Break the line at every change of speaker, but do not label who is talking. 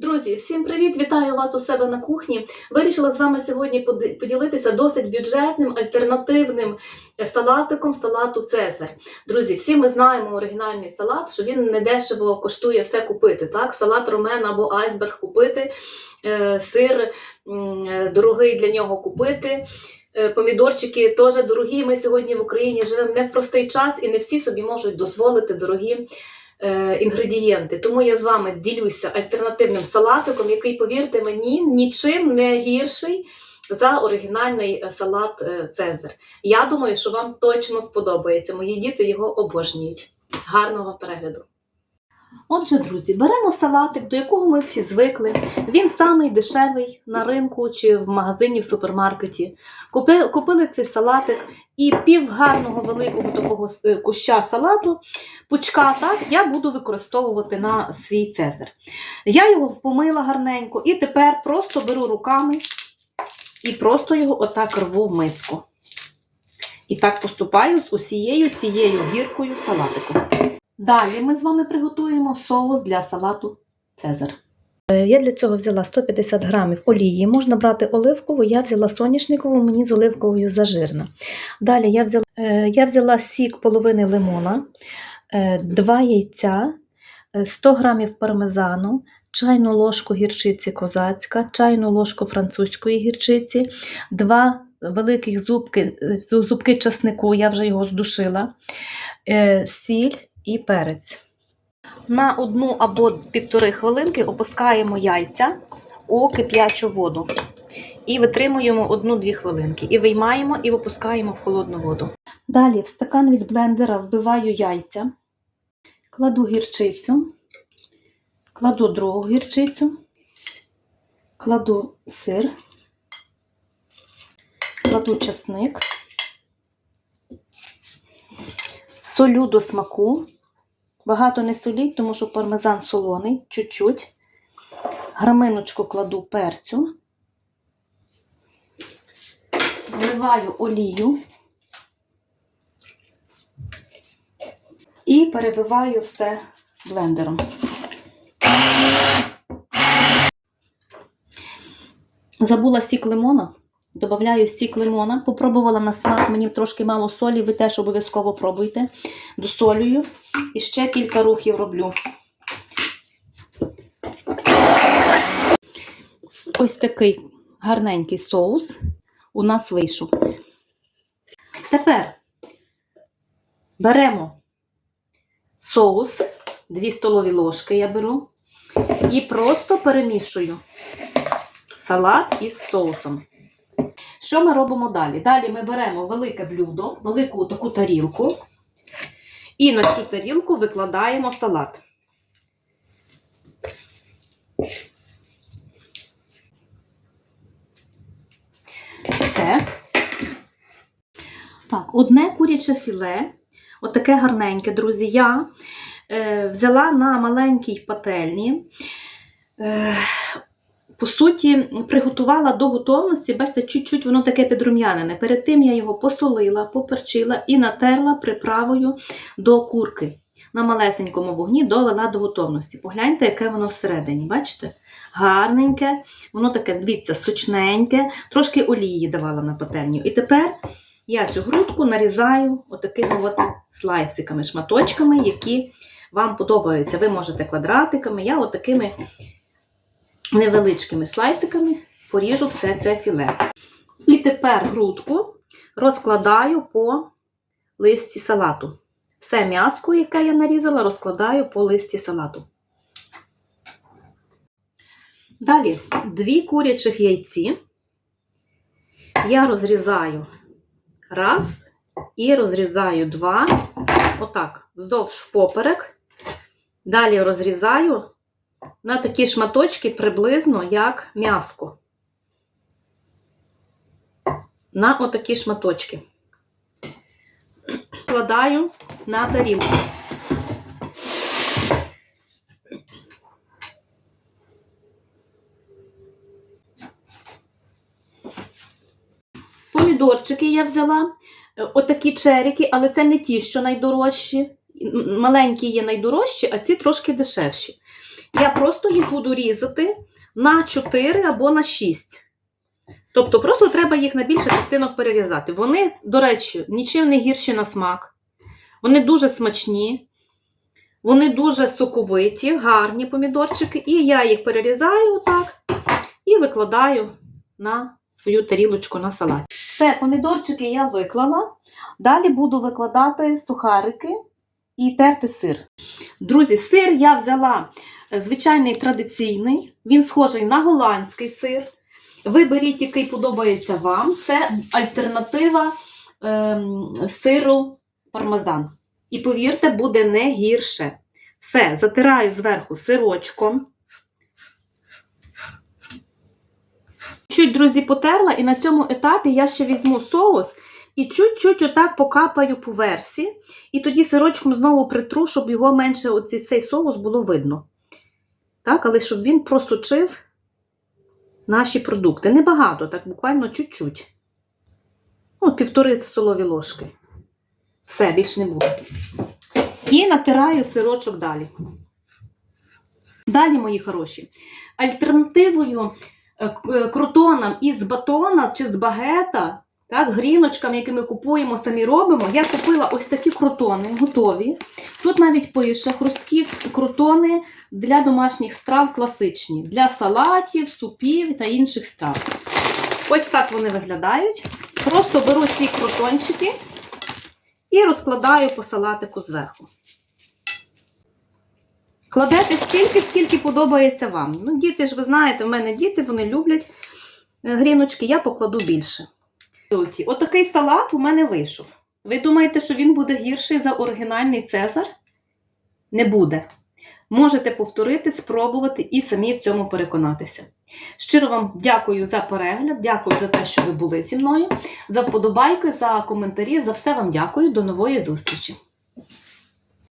Друзі, всім привіт! Вітаю вас у себе на кухні. Вирішила з вами сьогодні поділитися досить бюджетним альтернативним е, салатиком салату Цезар. Друзі, всі ми знаємо оригінальний салат, що він недешево коштує все купити. Так, салат ромен або айсберг купити, е, сир е, дорогий для нього купити. Помідорчики теж дорогі. Ми сьогодні в Україні живемо не в простий час, і не всі собі можуть дозволити дорогі інгредієнти. Тому я з вами ділюся альтернативним салатиком, який, повірте мені, нічим не гірший за оригінальний е, салат е, Цезар. Я думаю, що вам точно сподобається. Мої діти його обожнюють. Гарного перегляду! Отже, друзі, беремо салатик, до якого ми всі звикли. Він самий дешевий на ринку чи в магазині в супермаркеті. Купили, купили цей салатик і пів гарного великого такого е, куща салату, пучка, так, я буду використовувати на свій цезар. Я його помила гарненько і тепер просто беру руками і просто його отак рву в миску. І так поступаю з усією цією гіркою салатику. Далі ми з вами приготуємо соус для салату Цезар. Е, Я для цього взяла 150 грамів олії. Можна брати оливкову, я взяла соняшникову, мені з оливковою зажирна. Далі я взяла, е, я взяла сік половини лимона, е, 2 яйця, е, 100 грамів пармезану, чайну ложку гірчиці козацька, чайну ложку французької гірчиці, 2 великих зубки, зубки часнику, я вже його здушила, сіль і перець. На одну або півтори хвилинки опускаємо яйця у кип'ячу воду і витримуємо одну-дві хвилинки. І виймаємо і випускаємо в холодну воду. Далі в стакан від блендера вбиваю яйця, кладу гірчицю, кладу другу гірчицю, кладу сир, кладу часник, солю до смаку. Багато не соліть, тому що пармезан солоний, чуть-чуть. Граминочку кладу перцю. Вливаю олію і перебиваю все блендером. Забула сік лимона. Добавляю сік лимона. Попробувала на смак, мені трошки мало солі, ви теж обов'язково пробуйте. Досолюю. І ще кілька рухів роблю. Ось такий гарненький соус у нас вийшов. Тепер беремо соус, 2 столові ложки я беру, і просто перемішую салат із соусом. Що ми робимо далі? Далі ми беремо велике блюдо, велику таку тарілку. І на цю тарілку викладаємо салат. Все. Так, одне куряче філе, отаке гарненьке, друзі, я е, взяла на маленькій пательні. Е, по суті, приготувала до готовності, бачите, чуть-чуть воно таке підрум'янене. Перед тим я його посолила, поперчила і натерла приправою до курки. На малесенькому вогні довела до готовності. Погляньте, яке воно всередині. Бачите? Гарненьке, воно таке, дивіться, сочненьке, трошки олії давала на пательню. І тепер я цю грудку нарізаю отакими от слайсиками, шматочками, які вам подобаються. Ви можете квадратиками, я отакими невеличкими слайсиками поріжу все це філе. І тепер грудку розкладаю по листі салату. Все м'яско, яке я нарізала, розкладаю по листі салату. Далі дві курячих яйці. Я розрізаю раз і розрізаю два. Отак, вздовж поперек. Далі розрізаю на такі шматочки приблизно як м'яско. На отакі шматочки. Вкладаю на тарілку. Помідорчики я взяла, отакі черіки, але це не ті, що найдорожчі. Маленькі є найдорожчі, а ці трошки дешевші. Я просто їх буду різати на 4 або на 6. Тобто просто треба їх на більше частинок перерізати. Вони, до речі, нічим не гірші на смак. Вони дуже смачні, вони дуже соковиті, гарні помідорчики. І я їх перерізаю отак і викладаю на свою тарілочку на салат. Все, помідорчики я виклала. Далі буду викладати сухарики і терти сир. Друзі, сир я взяла звичайний традиційний, він схожий на голландський сир. Ви беріть, який подобається вам. Це альтернатива ем, сиру пармезан. І повірте, буде не гірше. Все, затираю зверху сирочком. Чуть, друзі, потерла, і на цьому етапі я ще візьму соус і чуть-чуть отак покапаю по версі. І тоді сирочком знову притру, щоб його менше оці, цей соус було видно. Так, але щоб він просочив наші продукти. Небагато, так буквально чуть-чуть. Ну, півтори столові ложки. Все, більш не буде. І натираю сирочок далі. Далі, мої хороші, альтернативою е, е, крутонам із батона чи з багета, так, гріночкам, які ми купуємо, самі робимо, я купила ось такі крутони готові. Тут навіть пише хрусткі крутони для домашніх страв класичні, для салатів, супів та інших страв. Ось так вони виглядають. Просто беру ці крутончики і розкладаю по салатику зверху. Кладете стільки, скільки подобається вам. Ну, діти ж, ви знаєте, в мене діти, вони люблять е, гріночки, я покладу більше. Отакий салат у мене вийшов. Ви думаєте, що він буде гірший за оригінальний Цезар? Не буде. Можете повторити, спробувати і самі в цьому переконатися. Щиро вам дякую за перегляд, дякую за те, що ви були зі мною, за вподобайки, за коментарі. За все вам дякую. До нової зустрічі!